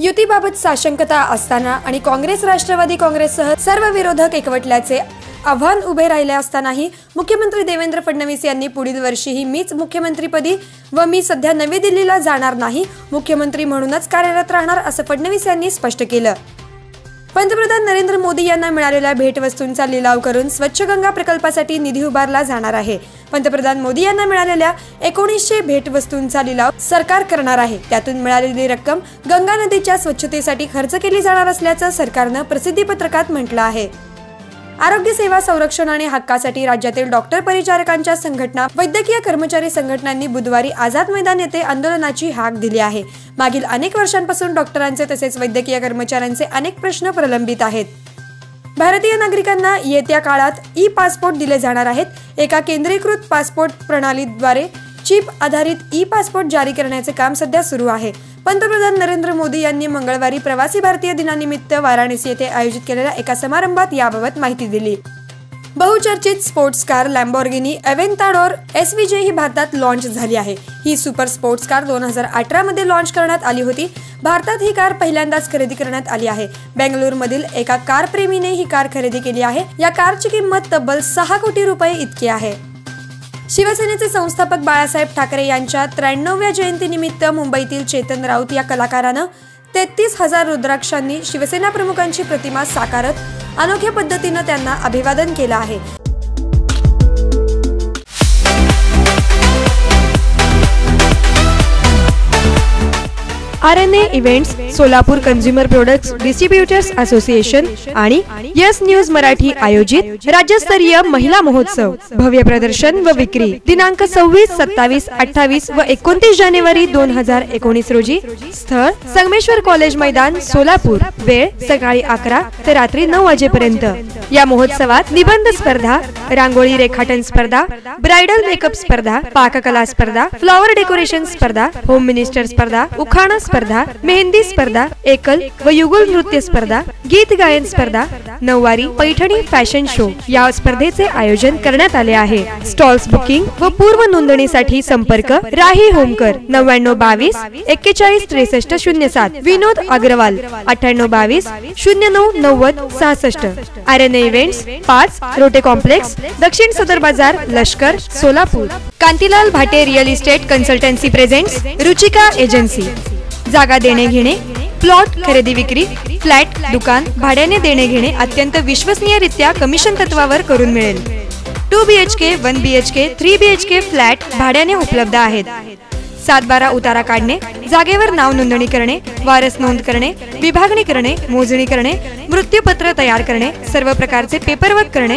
युतीबाबत साशंकता असताना आणि काँग्रेस राष्ट्रवादी काँग्रेससह सर्व विरोधक एकवटल्याचे आव्हान उभे राहिले असतानाही मुख्यमंत्री देवेंद्र फडणवीस यांनी पुढील वर्षीही मीच मुख्यमंत्रीपदी व मी सध्या नवी दिल्लीला जाणार नाही मुख्यमंत्री म्हणूनच कार्यरत राहणार असं फडणवीस यांनी स्पष्ट केलं. पंतप्रधान नरेंद्र मोदी यांना मिळालेल्या भेटवस्तूंचा लिलाव करून स्वच्छ गंगा प्रकल्पासाठी निधी उभारला जाणार आहे. पंतप्रधान मोदी यांना मिळालेल्या एकोणीसशे भेटवस्तूंचा लिलाव सरकार करणार आहे. त्यातून मिळालेली रक्कम गंगा नदीच्या स्वच्छतेसाठी खर्च केली जाणार असल्याचं सरकारनं प्रसिद्धीपत्रकात म्हटलं आहे. आरोग्य सेवा संरक्षण आणि हक्कासाठी राज्यातील डॉक्टर परिचारकांच्या संघटना वैद्यकीय कर्मचारी संघटनांनी बुधवारी आझाद मैदान येथे आंदोलनाची हाक दिली आहे. मागील अनेक वर्षांपासून डॉक्टरांचे तसेच वैद्यकीय कर्मचाऱ्यांचे अनेक प्रश्न प्रलंबित आहेत. भारतीय नागरिकांना येत्या काळात ई पासपोर्ट दिले जाणार आहेत. एका केंद्रीकृत पासपोर्ट प्रणालीद्वारे चिप आधारित ई पासपोर्ट जारी करण्याचे काम सध्या सुरू आहे. पंतप्रधान नरेंद्र मोदी यांनी मंगळवारी प्रवासी भारतीय दिनानिमित्त वाराणसी येथे आयोजित केलेल्या एका समारंभात याबाबत माहिती दिली. बहुचर्चित sports car Lamborghini Aventador S V जे ही भारतात लॉन्च झाली आहे. ही सुपर स्पोर्ट्स कार दोन हजार अठरा मध्ये लॉन्च करण्यात आली होती. भारतात ही कार पहिल्यांदाच खरेदी करण्यात आली आहे. बेंगळुरूमधील एका कार प्रेमीने ही कार खरेदी केली आहे. या कारची किंमत तब्बल सहा कोटी रुपये इतकी आहे. शिवसेनेचे संस्थापक बाळासाहेब ठाकरे यांच्या त्र्याण्णव्या जयंतीनिमित्त मुंबईतील चेतन राऊत या कलाकारानं तेहतीस हजार रुद्राक्षांनी शिवसेना प्रमुखांची प्रतिमा साकारत अनोख्या पद्धतीनं त्यांना अभिवादन केलं आहे. R N A events Solapur consumer products distributors association आणि यस न्यूज मराठी आयोजित राज्यस्तरीय महिला महोत्सव. भव्य प्रदर्शन व विक्री. दिनांक सव्वीस सत्तावीस अठ्ठावीस व एकोणतीस जानेवारी दोन हजार एकोणीस रोजी स्थळ संगमेश्वर कॉलेज मैदान सोलापूर. वेळ सकाळी अकरा ते रात्री नऊ वाजेपर्यंत. या महोत्सवात निबंध स्पर्धा रांगोळी रेखाटन स्पर्धा ब्रायडल मेकअप स्पर्धा पाककला स्पर्धा फ्लॉवर डेकोरेशन स्पर्धा होम मिनिस्टर स्पर्धा उखाणा स्पर्धा मेहंदी स्पर्धा एकल व युगल नृत्य स्पर्धा गीत गायन स्पर्धा नऊवारी पैठणी फॅशन शो या स्पर्धेचे आयोजन करण्यात आले आहे. स्टॉल्स बुकिंग व पूर्व नोंदणीसाठी संपर्क राही होमकर नव्याण्णव बावीस एक्केचाळीस त्रेसष्ट शून्य सात. विनोद अग्रवाल अठ्ठ्याण्णव बावीस शून्य नऊ नव्वद सहासष्ट. आर एन इव्हेंट्स पाच रोटे कॉम्प्लेक्स दक्षिण सदर बाजार लष्कर Solapur. Kantilal Bhate real estate consultancy presents Ruchika agency. जागा देणे घेणे प्लॉट खरेदी विक्री फ्लॅट दुकान भाड्याने देणे घेणे अत्यंत विश्वसनीयरित्या कमिशन तत्वावर करून मिळेल. Two B H K one B H K three B H K flat भाड्याने उपलब्ध आहेत. सात बारा उतारा काढणे जागेवर नाव नोंदणी करणे वारस नोंद करणे विभागणी करणे मोजणी करणे मृत्यूपत्र तयार करणे सर्व प्रकारचे पेपरवर्क करणे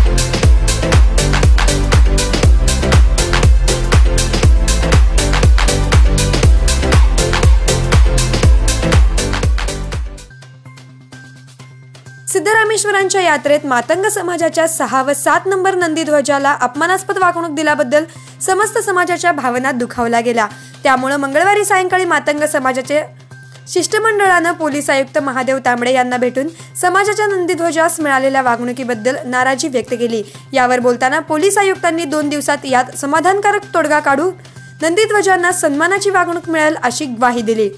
सिद्धरामेश्वरांच्या यात्रेत मातंग समाजाच्या सहा व सात नंबर नंदी ध्वजाला अपमानास्पद वागणूक दिल्याबद्दल समस्त समाजाच्या भावना दुखावल्या गेल्या त्यामुळे मंगळवारी सायंकाळी मातंग समाजाचे शिष्टमंडळानं पोलीस आयुक्त महादेव तांबडे यांना भेटून समाजाच्या नंदीध्वजास मिळालेल्या वागणुकीबद्दल नाराजी व्यक्त केली. यावर बोलताना पोलीस आयुक्तांनी दोन दिवसात यात समाधानकारक तोडगा काढून नंदीध्वजांना सन्मानाची वागणूक मिळेल अशी ग्वाही दिली.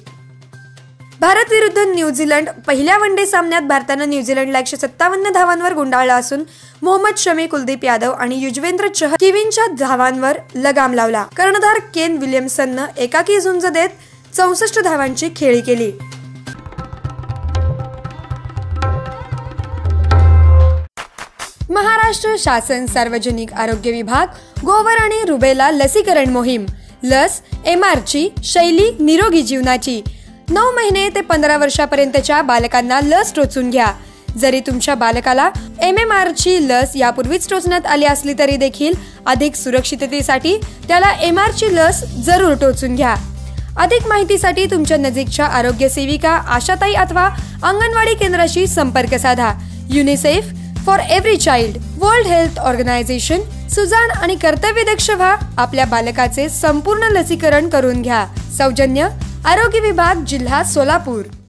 भारत विरुद्ध न्यूझीलंड पहिल्या वन डे सामन्यात भारतानं न्यूझीलंडला एकशे सत्तावन्न धावांवर गुंडाळला असून मोहम्मद शमी कुलदीप यादव आणि युजवेंद्र चहल किविनच्या धावांवर लगाम लावला. कर्णधार केन विल्यमसननं एकाकी झुंज देत चौसष्ट धावांची खेळी केली. महाराष्ट्र शासन सार्वजनिक आरोग्य विभाग गोवर आणि रुबेला लसीकरण मोहीम. लस एम ची शैली निरोगी जीवनाची. नऊ महिने ते पंधरा वर्षापर्यंतच्या बालकांना लस टोचून घ्या. जरी तुमच्या बालकाला एम एम आर ची लस यापूर्वीच टोचण्यात आली असली तरी देखील अधिक सुरक्षिततेसाठी त्याला एम आर ची लस जरूर टोचून घ्या. अधिक माहितीसाठी तुमच्या नजीकच्या आरोग्य सेविका आशाताई अथवा अंगणवाडी केंद्राशी संपर्क साधा. UNICEF for every child world health organisation सुजाण आणि कर्तव्यदक्ष व्हा. आपल्या बालकाचे संपूर्ण लसीकरण करून घ्या. सौजन्य आरोग्य विभाग जिल्हा सोलापूर.